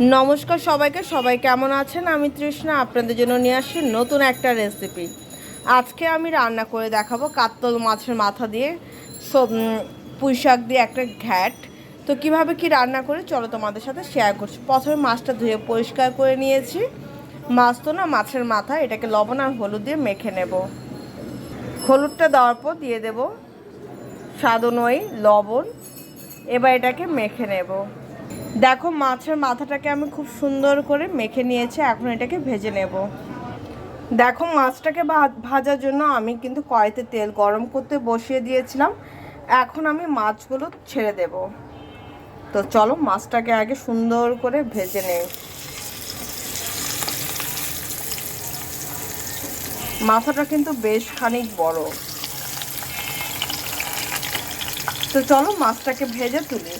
নমস্কার সবাইকে, সবাই কেমন আছেন? আমি তৃষ্ণা, আপনাদের জন্য নিয়ে আসছি নতুন একটা রেসিপি আজকে আমি রান্না করে দেখাবো কাতল মাছের মাথা দিয়ে পুঁই শাক দিয়ে একটা ঘ্যাট। তো কীভাবে কি রান্না করে, চলো তোমাদের সাথে শেয়ার করছি। প্রথমে মাছটা ধুয়ে পরিষ্কার করে নিয়েছি। মাছ তো না, মাছের মাথা, এটাকে লবণ আর হলুদ দিয়ে মেখে নেব। হলুদটা দেওয়ার পর দিয়ে দেব স্বাদ অনুযায়ী লবণ। এবার এটাকে মেখে নেব। দেখো, মাছের মাথাটাকে আমি খুব সুন্দর করে মেখে নিয়েছি, এখন এটাকে ভেজে নেব। দেখো, মাছটাকে ভাজার জন্য আমি কিন্তু কড়াইতে তেল গরম করতে বসিয়ে দিয়েছিলাম। এখন আমি মাছগুলো ছেড়ে দেব। তো চলো, মাছটাকে আগে সুন্দর করে ভেজে নেই। মাথাটা কিন্তু বেশ খানিক বড়। তো চলো, মাছটাকে ভেজে তুলি।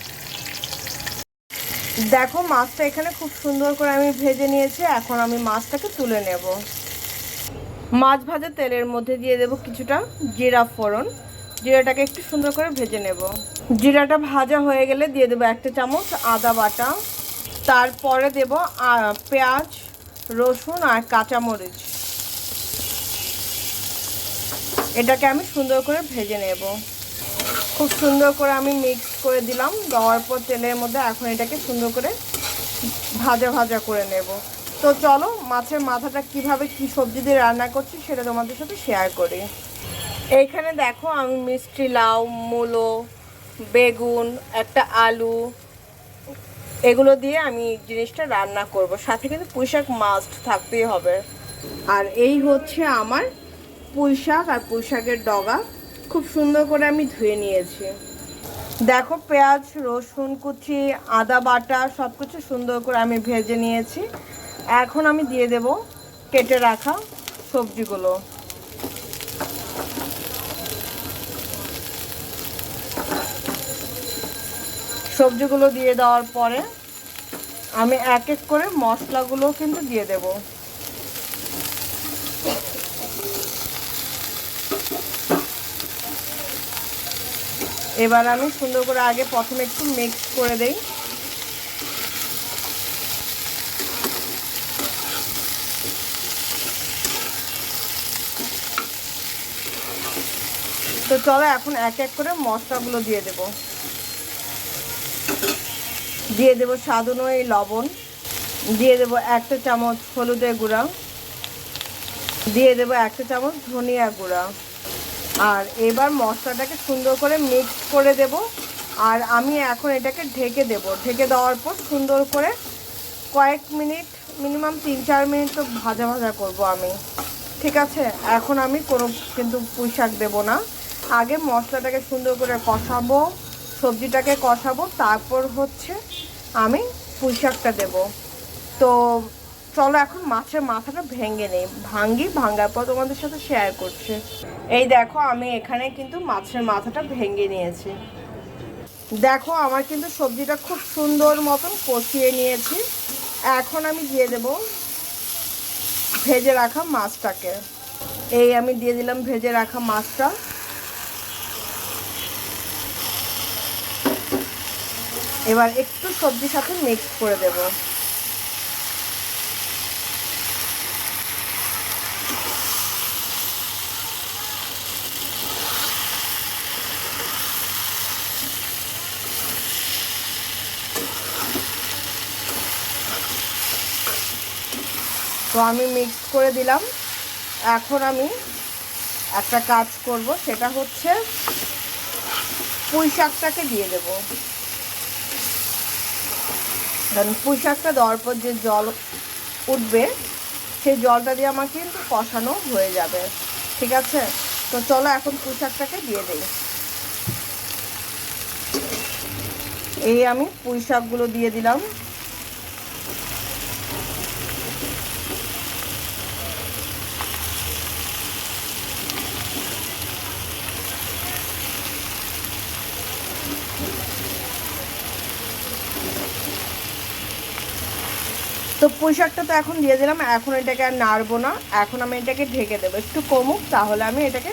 দেখো, মাছটা এখানে খুব সুন্দর করে আমি ভেজে নিয়েছি, এখন আমি মাছটাকে তুলে নেব। মাছ ভাজা তেলের মধ্যে দিয়ে দেব কিছুটা জিরা ফোড়ন। জিরাটাকে একটু সুন্দর করে ভেজে নেব। জিরাটা ভাজা হয়ে গেলে দিয়ে দেবো একটা চামচ আদা বাটা। তারপরে দেব পেঁয়াজ, রসুন আর কাঁচামরিচ। এটাকে আমি সুন্দর করে ভেজে নেব। খুব সুন্দর করে আমি মিক্স করে দিলাম। দেওয়ার পর তেলের মধ্যে এখন এটাকে সুন্দর করে ভাজা ভাজা করে নেব। তো চলো, মাছের মাথাটা কীভাবে কি সবজি দিয়ে রান্না করছি সেটা তোমাদের সাথে শেয়ার করি। এইখানে দেখো আমি মিষ্টি লাউ, মূলো, বেগুন, একটা আলু, এগুলো দিয়ে আমি জিনিসটা রান্না করব। সাথে কিন্তু পুঁইশাক মাস্ট থাকতেই হবে। আর এই হচ্ছে আমার পুঁইশাক আর পুঁইশাকের ডগা। খুব সুন্দর করে আমি ধুয়ে নিয়েছি। দেখো, পেঁয়াজ, রসুন, কুচি, আদা বাটা সব কিছু সুন্দর করে আমি ভেজে নিয়েছি। এখন আমি দিয়ে দেব কেটে রাখা সবজিগুলো। সবজিগুলো দিয়ে দেওয়ার পরে আমি এক এক করে মশলাগুলো কিন্তু দিয়ে দেবো। এবার আমি সুন্দর করে আগে প্রথমে একটু মিক্স করে দেই। তো চলো এখন এক এক করে মশলাগুলো দিয়ে দেব। দিয়ে দেব স্বাদ অনুযায়ী লবণ। দিয়ে দেব একটা চামচ হলুদের গুঁড়া। দিয়ে দেব একটা চামচ ধনিয়া গুঁড়া। আর এবার মশলাটাকে সুন্দর করে মিক্স করে দেব। আর আমি এখন এটাকে ঢেকে দেব। ঢেকে দেওয়ার পর সুন্দর করে কয়েক মিনিট মিনিমাম তিন চার মিনিট তো ভাজা ভাজা করব আমি। ঠিক আছে? এখন আমি কোনো কিন্তু পুঁই শাক দেবো না। আগে মশলাটাকে সুন্দর করে কষাবো, সবজিটাকে কষাবো, তারপর হচ্ছে আমি পুঁই শাকটা দেবো। তো চলো এখন মাছের মাথাটা ভেঙে নেই। ভাঙ্গি, ভাঙ্গার পর তোমাদের সাথে শেয়ার করছি। এই দেখো, আমি এখানে কিন্তু মাছের মাথাটা ভেঙে নিয়েছি। দেখো, আমার কিন্তু সবজিটা খুব সুন্দর মতন কষিয়ে নিয়েছি। এখন আমি দিয়ে দেব ভেজে রাখা মাছটাকে। এই আমি দিয়ে দিলাম ভেজে রাখা মাছটা। এবার একটু সবজির সাথে মিক্স করে দেবো। তো আমি মিক্স করে দিলাম। এখন আমি একটা কাজ করব, সেটা হচ্ছে পুঁই শাকটাকে দিয়ে দেবো। কারণ পুঁই শাকটা দেওয়ার পর যে জল উঠবে, সেই জলটা দিয়ে আমার কিন্তু কষানো হয়ে যাবে। ঠিক আছে? তো চলো এখন পুঁই শাকটাকে দিয়ে দিই। এই আমি পুঁই শাকগুলো দিয়ে দিলাম। তো পুঁই শাকটা তো এখন দিয়ে দিলাম, এখন এটাকে আর নাড়বো না। এখন আমি এটাকে ঢেকে দেবো, একটু কমুক, তাহলে আমি এটাকে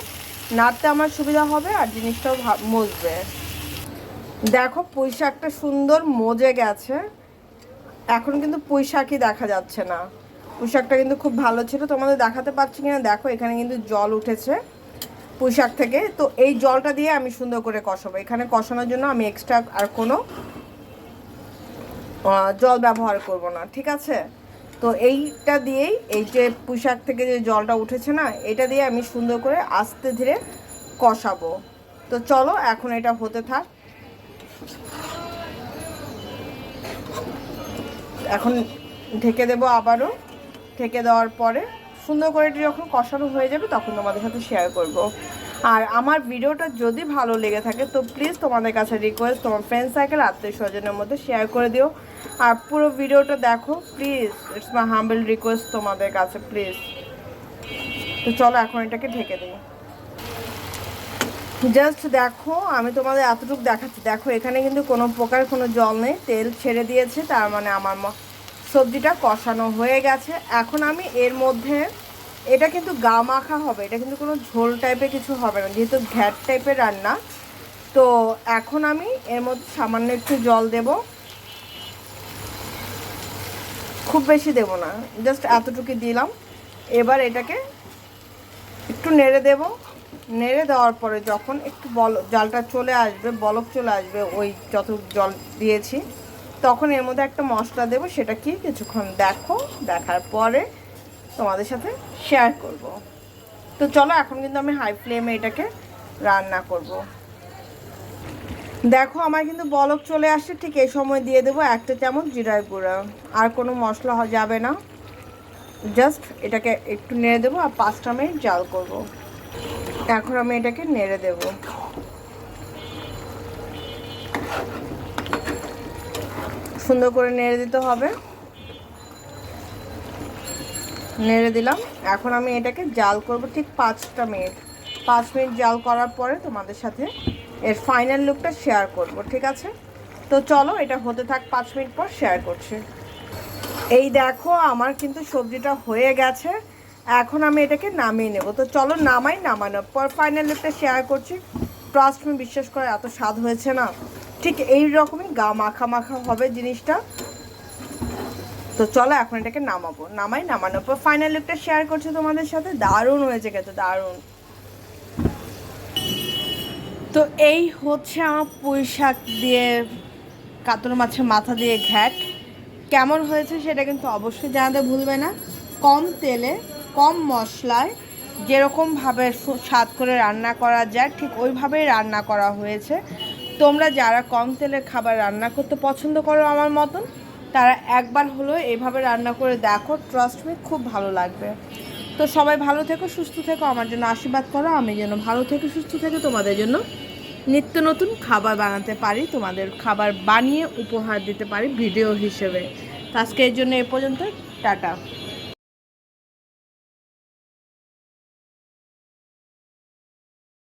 নাড়তে আমার সুবিধা হবে আর জিনিসটাও মজবে। দেখো পুঁই শাকটা সুন্দর মজে গেছে। এখন কিন্তু পুঁই শাকই দেখা যাচ্ছে না। পুঁই শাকটা কিন্তু খুব ভালো ছিল, তোমাদের দেখাতে পাচ্ছি কিনা? দেখো, এখানে কিন্তু জল উঠেছে পুঁই শাক থেকে। তো এই জলটা দিয়ে আমি সুন্দর করে কষাবো। এখানে কষানোর জন্য আমি এক্সট্রা আর কোনো জল ব্যবহার করব না, ঠিক আছে? তো এইটা দিয়েই এই যে পুঁই শাক থেকে যে জলটা উঠেছে না, এটা দিয়ে আমি সুন্দর করে আস্তে ধীরে কষাবো। তো চলো, এখন এটা হতে থাক। এখন ঢেকে দেবো আবারও। ঢেকে দেওয়ার পরে সুন্দর করে এটি যখন কষানো হয়ে যাবে, তখন তোমাদের সাথে শেয়ার করব। আর আমার ভিডিওটা যদি ভালো লেগে থাকে, তো প্লিজ তোমাদের কাছে রিকোয়েস্ট তোমার ফ্রেন্ড সার্কেল আত্মীয় স্বজনের মধ্যে শেয়ার করে দিও। আর পুরো ভিডিওটা দেখো please it's my humble request তোমাদের কাছে প্লিজ তো চলো এখন এটাকে ঢেকে দিই। জাস্ট দেখো, আমি তোমাদের এতটুকু দেখাচ্ছি। দেখো, এখানে কিন্তু কোনো প্রকার কোনো জল নেই, তেল ছেড়ে দিয়েছে, তার মানে আমার সবজিটা কষানো হয়ে গেছে। এখন আমি এর মধ্যে এটা কিন্তু গা মাখা হবে, এটা কিন্তু কোনো ঝোল টাইপের কিছু হবে না, যেহেতু ঘ্যাট টাইপের রান্না। তো এখন আমি এর মধ্যে সামান্য একটু জল দেব। খুব বেশি দেব না জাস্ট এতটুকু দিলাম। এবার এটাকে একটু নেড়ে দেব। নেড়ে দেওয়ার পরে যখন একটু বল, জালটা চলে আসবে, বলক চলে আসবে, ওই যত জল দিয়েছি, তখন এর মধ্যে একটা মশলা দেবো, সেটা কি কিছুক্ষণ দেখো, দেখার পরে তোমাদের সাথে শেয়ার করব। তো চলো, এখন কিন্তু আমি হাই ফ্লেমে এটাকে রান্না করব। দেখো, আমার কিন্তু বলক চলে আসছে, ঠিক এই সময় দিয়ে দেবো একটা চামচ জিরার গুঁড়া। আর কোনো মশলা যাবে না। জাস্ট এটাকে একটু নেড়ে দেবো আর পাঁচটা মিনিট জাল করব। এখন আমি এটাকে নেড়ে দেব। সুন্দর করে নেড়ে দিতে হবে। নেড়ে দিলাম। এখন আমি এটাকে জাল করব ঠিক পাঁচটা মিনিট। পাঁচ মিনিট জাল করার পরে তোমাদের সাথে এর ফাইনাল লুকটা শেয়ার করব, ঠিক আছে? তো চলো, এটা হতে থাক পাঁচ মিনিট পর শেয়ার করছি। এই দেখো, আমার কিন্তু সবজিটা হয়ে গেছে। এখন আমি এটাকে নামিয়ে নেব। তো চলো, নামাই নামানোর পর ফাইনাল লুকটা শেয়ার করছি। ট্রাস্ট মি বিশ্বাস করে, এত স্বাদ হয়েছে না। ঠিক এই রকমই গা মাখা মাখা হবে জিনিসটা। তো চলো এখন এটাকে নামাবো। নামাই, নামানোর পর ফাইনাল লুকটা শেয়ার করছি তোমাদের সাথে। দারুণ হয়েছে খেতে, দারুণ। তো এই হচ্ছে আমার পুঁই শাক দিয়ে কাতর মাছের মাথা দিয়ে ঘ্যাট। কেমন হয়েছে সেটা কিন্তু অবশ্যই জানাতে ভুলবে না। কম তেলে, কম মশলায় যেরকমভাবে স্বাদ করে রান্না করা যায়, ঠিক ওইভাবেই রান্না করা হয়েছে। তোমরা যারা কম তেলের খাবার রান্না করতে পছন্দ করো আমার মতন তারা একবার হলো এভাবে রান্না করে দেখো ট্রাস্ট মি খুব ভালো লাগবে। তো সবাই ভালো থেকো, সুস্থ থেকো, আমার জন্য আশীর্বাদ করো, আমি যেন ভালো থেকে সুস্থ থেকে তোমাদের জন্য নিত্য নতুন খাবার বানাতে পারি, তোমাদের খাবার বানিয়ে উপহার দিতে পারি, ভিডিও হিসেবে। তো আজকে এর জন্য এ পর্যন্ত টাটা।